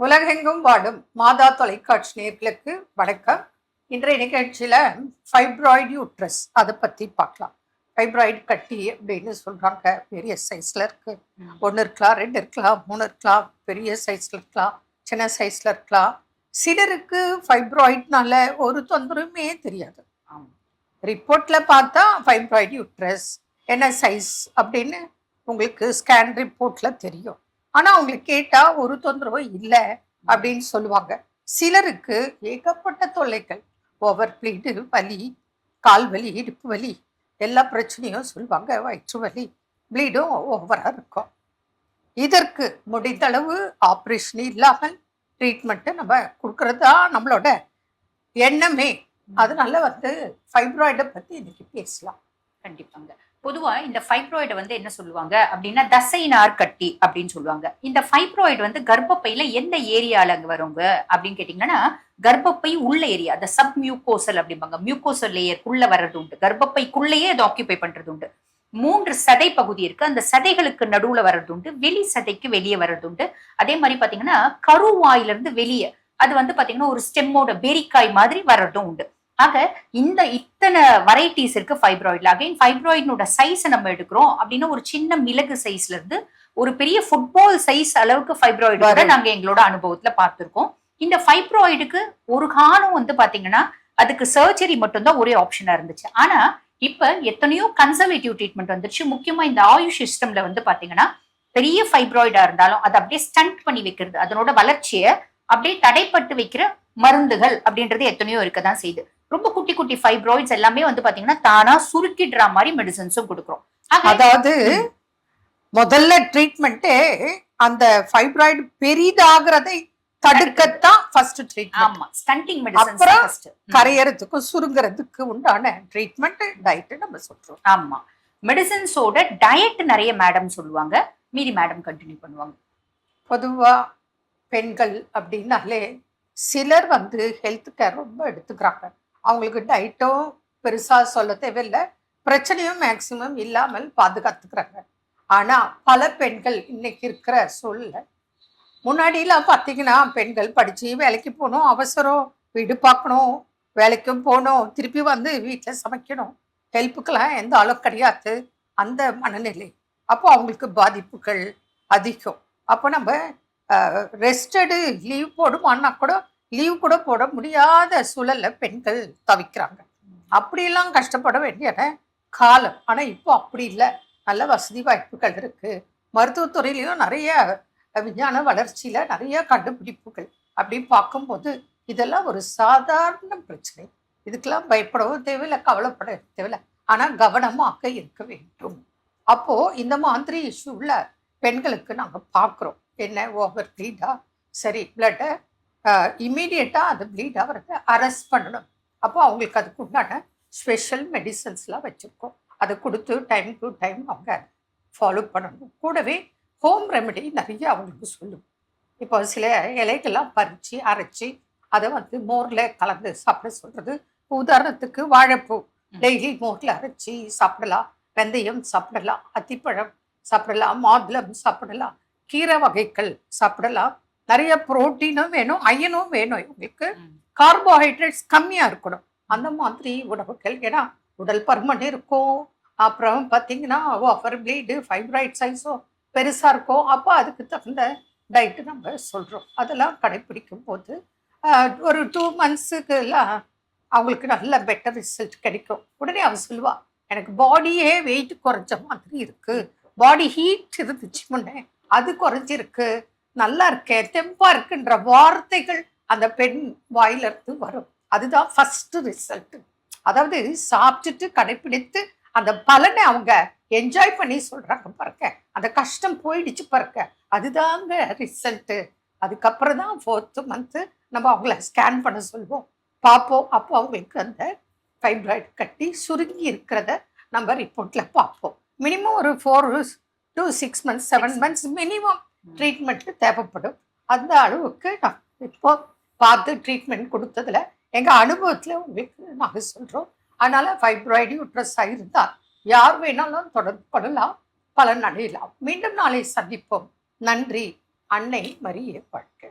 உலகெங்கும் வாழும் மாதா தொலைக்காட்சி நேர்களுக்கு வணக்கம். இன்றைய நிகழ்ச்சியில ஃபைப்ராய்டு யூட்ரஸ் அதை பத்தி பார்க்கலாம். ஃபைப்ராய்டு கட்டி அப்படின்னு சொல்றாங்க. பெரிய சைஸ்ல இருக்கு. ஒன்று இருக்கலாம் ரெண்டு இருக்கலாம் மூணு இருக்கலாம் பெரிய சைஸ்ல இருக்கலாம் சின்ன சைஸ்ல இருக்கலாம். சிலருக்கு ஃபைப்ராய்ட்னால ஒரு தொந்தரவுமே தெரியாது. ரிப்போர்ட்ல பார்த்தா ஃபைப்ராய்டு யூட்ரஸ் என்ன சைஸ் அப்படின்னு உங்களுக்கு ஸ்கேன் ரிப்போர்ட்ல தெரியும். ஆனா அவங்களுக்கு கேட்டா ஒரு தொந்தரவும் இல்லை அப்படின்னு சொல்லுவாங்க. சிலருக்கு ஏகப்பட்ட தொல்லைகள். ஓவர் ப்ளீடு வலி கால் வலி இடுப்பு வலி எல்லா பிரச்சனையும் சொல்லுவாங்க. வயிற்று வலி ப்ளீடும் ஓவராக இருக்கும். இதற்கு முடிந்தளவு ஆப்ரேஷன் இல்லாமல் ட்ரீட்மெண்ட்டை நம்ம கொடுக்கறது தான் நம்மளோட எண்ணமே. அதனால வந்து ஃபைப்ராய்டை பற்றி இன்னைக்கு பேசலாம். கண்டிப்பாங்க. பொதுவா இந்த ஃபைப்ராய்டை வந்து என்ன சொல்லுவாங்க? அப்படின்னா தசைனார் கட்டி அப்படின்னு சொல்லுவாங்க. இந்த ஃபைப்ராய்டு வந்து கர்ப்பப்பையில எந்த ஏரியால அங்க வருங்க அப்படின்னு கேட்டீங்கன்னா கர்ப்பப்பை உள்ள ஏரியா அந்த சப் மியூகோசல் அப்படிம்பாங்க மியூகோசல் லேயருக்குள்ள வர்றது உண்டு. கர்ப்பப்பைக்குள்ளேயே அது ஆக்கியபை பண்றது உண்டு. மூன்று சதை பகுதி இருக்கு. அந்த சதைகளுக்கு நடுவுல வர்றது உண்டு. வெளி சதைக்கு வெளியே வர்றது உண்டு. அதே மாதிரி பாத்தீங்கன்னா கருவாயிலிருந்து வெளியே அது வந்து பாத்தீங்கன்னா ஒரு ஸ்டெம்மோட பெரிக்காய் மாதிரி வர்றதும் உண்டு. ஆக இந்த இத்தனை வெரைட்டிஸ் இருக்கு ஃபைப்ராய்ட்ல அகைன் ஃபைப்ராய்டினோட சைஸை நம்ம எடுக்கிறோம் அப்படின்னா ஒரு சின்ன மிளகு சைஸ்ல இருந்து ஒரு பெரிய ஃபுட்பால் சைஸ் அளவுக்கு ஃபைப்ராய்டு. நாங்க எங்களோட அனுபவத்துல பார்த்திருக்கோம். இந்த ஃபைப்ராய்டுக்கு ஒரு காலம் வந்து பாத்தீங்கன்னா அதுக்கு சர்ஜரி மட்டும்தான் ஒரே ஆப்ஷனா இருந்துச்சு. ஆனா இப்ப எத்தனையோ கன்சர்வேட்டிவ் ட்ரீட்மெண்ட் வந்துருச்சு. முக்கியமா இந்த ஆயுஷ் சிஸ்டம்ல வந்து பாத்தீங்கன்னா பெரிய ஃபைப்ராய்டா இருந்தாலும் அதை அப்படியே ஸ்டண்ட் பண்ணி வைக்கிறது அதனோட வளர்ச்சியை அப்படியே தடைப்பட்டு வைக்கிற மருந்துகள் அப்படின்றது எத்தனையோ இருக்கதான் செய்யுது. ரொம்ப குட்டி குட்டி ஃபைப்ராய்ட்ஸ் எல்லாமே வந்து பாத்தீங்கன்னா தானா சுருக்கிடுற மாதிரி மெடிசன்ஸும் கொடுக்குறோம். அதாவது முதல்ல ட்ரீட்மெண்ட்டே அந்த ஃபைப்ராய்டு பெரிதாகிறதை தடுக்கத்தான் ஃபர்ஸ்ட் ட்ரீட்மெண்ட் ஆமா ஸ்டண்டிங் மெடிசன்ஸ் அப்புறம் ஃபர்ஸ்ட் கரையறதுக்கும் சுருங்குறதுக்கு உண்டான ட்ரீட்மெண்ட் டயட் நம்ம சொல்றோம். ஆமா. மெடிசன்ஸோட டயட் நிறைய மேடம் சொல்லுவாங்க. மீதி மேடம் கண்டினியூ பண்ணுவாங்க. பொதுவா பெண்கள் அப்படின்னாலே சிலர் வந்து ஹெல்த் கேர் ரொம்ப எடுத்துக்கிறாங்க. அவங்களுக்கு டயட்டும் பெருசாக சொல்ல தேவையில்லை. பிரச்சனையும் மேக்சிமம் இல்லாமல் பாதுகாத்துக்கிறாங்க. ஆனால் பல பெண்கள் இன்னைக்கு இருக்கிற சூழல்ல முன்னாடிலாம் பார்த்தீங்கன்னா பெண்கள் படித்து வேலைக்கு போகணும் அவசரம். வீடு பார்க்கணும் வேலைக்கும் போகணும் திருப்பி வந்து வீட்டில் சமைக்கணும். ஹெல்ப்புக்கெல்லாம் எந்த அளவு கிடையாது. அந்த மனநிலை. அப்போ அவங்களுக்கு பாதிப்புகள் அதிகம். அப்போ நம்ம ரெஸ்டடு லீவ் போடுமான்னா கூட லீவ் கூட போட முடியாத சூழல்ல பெண்கள் தவிக்கிறாங்க. அப்படியெல்லாம் கஷ்டப்பட வேண்டிய காலம். ஆனால் இப்போ அப்படி இல்லை. நல்ல வசதி வாய்ப்புகள் இருக்குது மருத்துவத்துறையிலையும் நிறைய விஞ்ஞான வளர்ச்சியில் நிறைய கண்டுபிடிப்புகள். அப்படி பார்க்கும்போது இதெல்லாம் ஒரு சாதாரண பிரச்சனை. இதுக்கெல்லாம் பயப்படவும் தேவையில்லை கவலைப்பட தேவையில்லை. ஆனால் கவனமாக இருக்க வேண்டும். அப்போது இந்த மாதிரி இஷ்யூ உள்ள பெண்களுக்கு நாங்கள் பார்க்குறோம். என்ன ஓவர் க்ளீடாக சரி பிளட்டை இமீடியட்டாக அது ப்ளீட் ஆகிறத அரெஸ்ட் பண்ணணும். அப்போ அவங்களுக்கு அதுக்கு உண்டான ஸ்பெஷல் மெடிசன்ஸ்லாம் வச்சுருக்கோம். அதை கொடுத்து டைம் டு டைம் அவங்க ஃபாலோ பண்ணணும். கூடவே ஹோம் ரெமெடி நிறைய அவங்களுக்கு சொல்லும். இப்போ சில இலைகள்லாம் பறித்து அரைச்சி அதை வந்து மோரில் கலந்து சாப்பிட சொல்கிறது உதாரணத்துக்கு வாழைப்பூ. டெய்லி மோரில் அரைச்சி சாப்பிடலாம். வெந்தயம் சாப்பிடலாம். அத்திப்பழம் சாப்பிடலாம். மாதுளம் சாப்பிடலாம். கீரை வகைகள் சாப்பிடலாம். நிறைய புரோட்டீனும் வேணும் அயனும் வேணும். இவங்களுக்கு கார்போஹைட்ரேட்ஸ் கம்மியா இருக்கணும். அந்த மாதிரி உணவுகள் ஏன்னா உடல் பருமன் இருக்கும். அப்புறம் பார்த்தீங்கன்னா ஓவர் ப்ளீடு ஃபைப்ராய்ட் சைஸும் பெருசா இருக்கும். அப்போ அதுக்கு தகுந்த டயட்டு நம்ம சொல்றோம். அதெல்லாம் கடைப்பிடிக்கும் போது ஒரு டூ மந்த்ஸுக்கு எல்லாம் அவங்களுக்கு நல்ல பெட்டர் ரிசல்ட் கிடைக்கும். உடனே அவ சொல்லுவா எனக்கு பாடியே வெயிட் குறைஞ்ச மாதிரி இருக்கு. பாடி ஹீட் இருந்துச்சு முன்னே அது குறைஞ்சிருக்கு. நல்லா இருக்கேன் தெம்பா இருக்குன்ற வார்த்தைகள் அந்த பெண் வாயில இருந்து வரும். அதுதான் ஃபர்ஸ்ட் ரிசல்ட் அதாவது சாப்பிட்டுட்டு கடைப்பிடித்து அந்த பலனை அவங்க என்ஜாய் பண்ணி சொல்றாங்க பாருங்க. அந்த கஷ்டம் போயிடுச்சு பாருங்க. அதுதாங்க ரிசல்ட்டு அதுக்கப்புறம் தான் ஃபோர்த்து மந்த்து நம்ம அவங்கள ஸ்கேன் பண்ண சொல்லுவோம். பார்ப்போம். அப்போ அவங்களுக்கு அந்த ஃபைப்ராய்டு கட்டி சுருங்கி இருக்கிறத நம்ம ரிப்போர்ட்ல பார்ப்போம். மினிமம் ஒரு four to six months seven months minimum treatment தேவைப்படும். அந்த அளவுக்கு நான் இப்போ பார்த்து ட்ரீட்மெண்ட் கொடுத்ததுல எங்கள் அனுபவத்தில் உங்களுக்கு நாங்கள் சொல்கிறோம் அதனால் ஃபைப்ராய்டு யூட்ரஸ் இருந்தால் யார் வேணாலும் தொடர்பு கொள்ளலாம் பலன் அடையலாம். மீண்டும் நாளை சந்திப்போம். நன்றி. அன்னை மரிய வாழ்க்கை